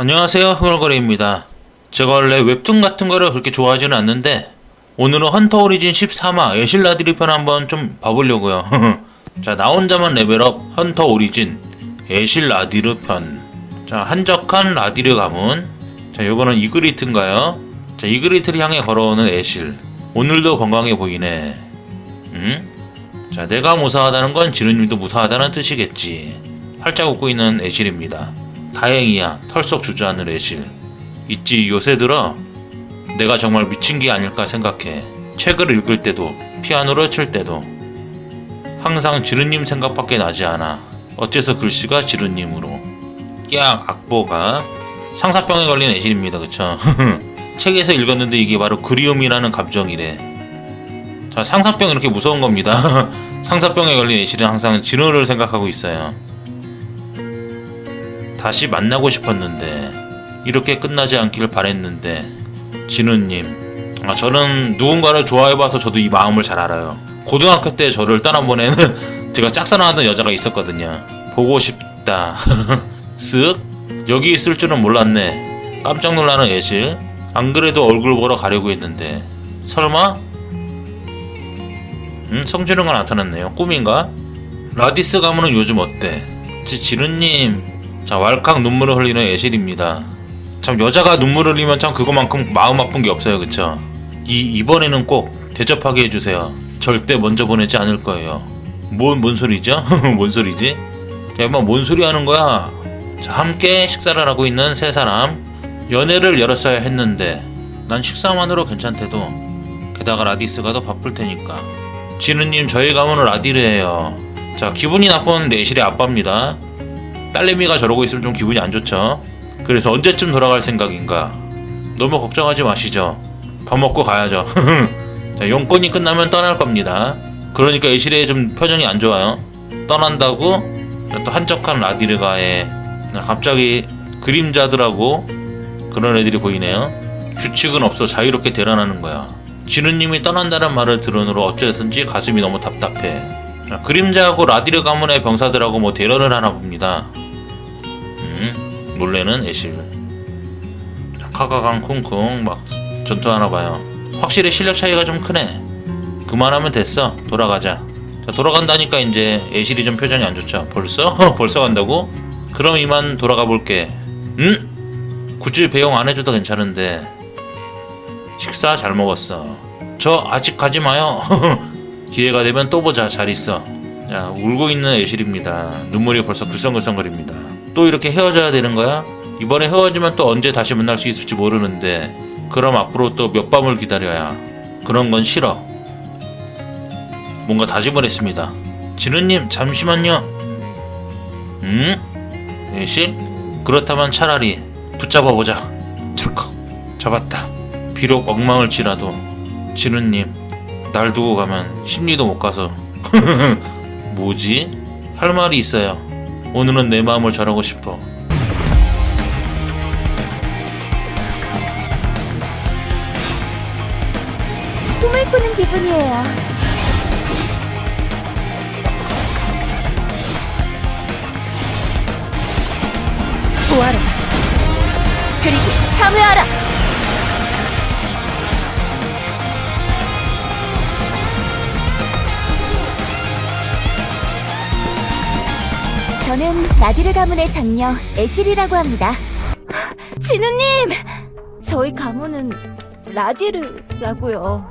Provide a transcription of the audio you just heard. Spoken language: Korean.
안녕하세요 흥얼거리입니다. 제가 원래 웹툰 같은 거를 그렇게 좋아하지는 않는데 오늘은 헌터 오리진 13화 애실 라디르 편 한번 좀 봐보려고요. 자 나 혼자만 레벨업 헌터 오리진 애실 라디르 편자 한적한 라디르 가문. 자 요거는 이그리트인가요? 자 이그리트를 향해 걸어오는 애실. 오늘도 건강해 보이네. 응? 자 내가 무사하다는 건 지르님도 무사하다는 뜻이겠지. 활짝 웃고 있는 애실입니다 다행이야. 털썩 주저앉는 애실 있지 요새 들어. 내가 정말 미친 게 아닐까 생각해. 책을 읽을 때도 피아노를 칠 때도. 항상 지르님 생각밖에 나지 않아. 어째서 글씨가 지르님으로. 깍 악보가 상사병에 걸린 애실입니다. 그쵸? 책에서 읽었는데 이게 바로 그리움이라는 감정이래. 자 상사병 이렇게 무서운 겁니다. 상사병에 걸린 애실은 항상 진호를 생각하고 있어요 다시 만나고 싶었는데 이렇게 끝나지 않길 바랬는데 진우님 아, 저는 누군가를 좋아해봐서 저도 이 마음을 잘 알아요. 고등학교 때 저를 떠나보내는 제가 짝사랑하던 여자가 있었거든요. 보고 싶다. 쓱. 여기 있을 줄은 몰랐네. 깜짝 놀라는 애실 안 그래도 얼굴 보러 가려고 했는데. 설마? 음 성준이가 나타났네요. 꿈인가? 라디스 가문은 요즘 어때? 지 지루님 자 왈칵 눈물을 흘리는 애실입니다. 참 여자가 눈물을 흘리면 참 그거만큼 마음 아픈 게 없어요. 그쵸? 이 이번에는 꼭 대접하게 해주세요. 절대 먼저 보내지 않을 거예요. 뭔, 뭔 소리죠? 뭔 소리지? 야뭐 뭔 소리 하는 거야? 자 함께 식사를 하고 있는 세 사람. 연애를 열었어야 했는데 난 식사만으로 괜찮대도 게다가 라디스가 더 바쁠 테니까. 진우님 저희 가문은 라디르예요. 자 기분이 나쁜 내실의 아빠입니다 딸내미가 저러고 있으면 좀 기분이 안 좋죠. 그래서 언제쯤 돌아갈 생각인가? 너무 걱정하지 마시죠. 밥 먹고 가야죠. 자, 용건이 끝나면 떠날 겁니다. 그러니까 애실에 좀 표정이 안 좋아요. 떠난다고 자, 또 한적한 라디르가에 갑자기 그림자들하고 그런 애들이 보이네요. 규칙은 없어 자유롭게 대란하는 거야. 진우님이 떠난다는 말을 들으므로 어째서인지 가슴이 너무 답답해. 자, 그림자하고 라디르 가문의 병사들하고 뭐 대련을 하나 봅니다. 음, 놀래는 애실. 자, 카가강 쿵쿵 막 전투하나 봐요. 확실히 실력 차이가 좀 크네. 그만하면 됐어. 돌아가자. 자, 돌아간다니까 이제 애실이 좀 표정이 안 좋죠. 벌써? 벌써 간다고? 그럼 이만 돌아가 볼게. 응? 굳이 배웅 안 해줘도 괜찮은데. 식사 잘 먹었어. 저 아직 가지 마요. 기회가 되면 또 보자. 잘 있어. 야, 울고 있는 애실입니다. 눈물이 벌써 글썽글썽거립니다. 또 이렇게 헤어져야 되는 거야? 이번에 헤어지면 또 언제 다시 만날 수 있을지 모르는데, 그럼 앞으로 또 몇 밤을 기다려야. 그런 건 싫어. 뭔가 다짐을 했습니다. 진우님, 잠시만요. 음? 애실? 그렇다면 차라리 붙잡아 보자. 철컥 잡았다. 비록 엉망을 치라도 진우님 날 두고 가면 심리도 못 가서 뭐지? 할 말이 있어요. 오늘은 내 마음을 전하고 싶어. 꿈을 꾸는 기분이에요. 도와라. 그리고 참여하라. 저는 나디르 가문의 장녀 에실이라고 합니다. 진우님! 저희 가문은 라디르라고요.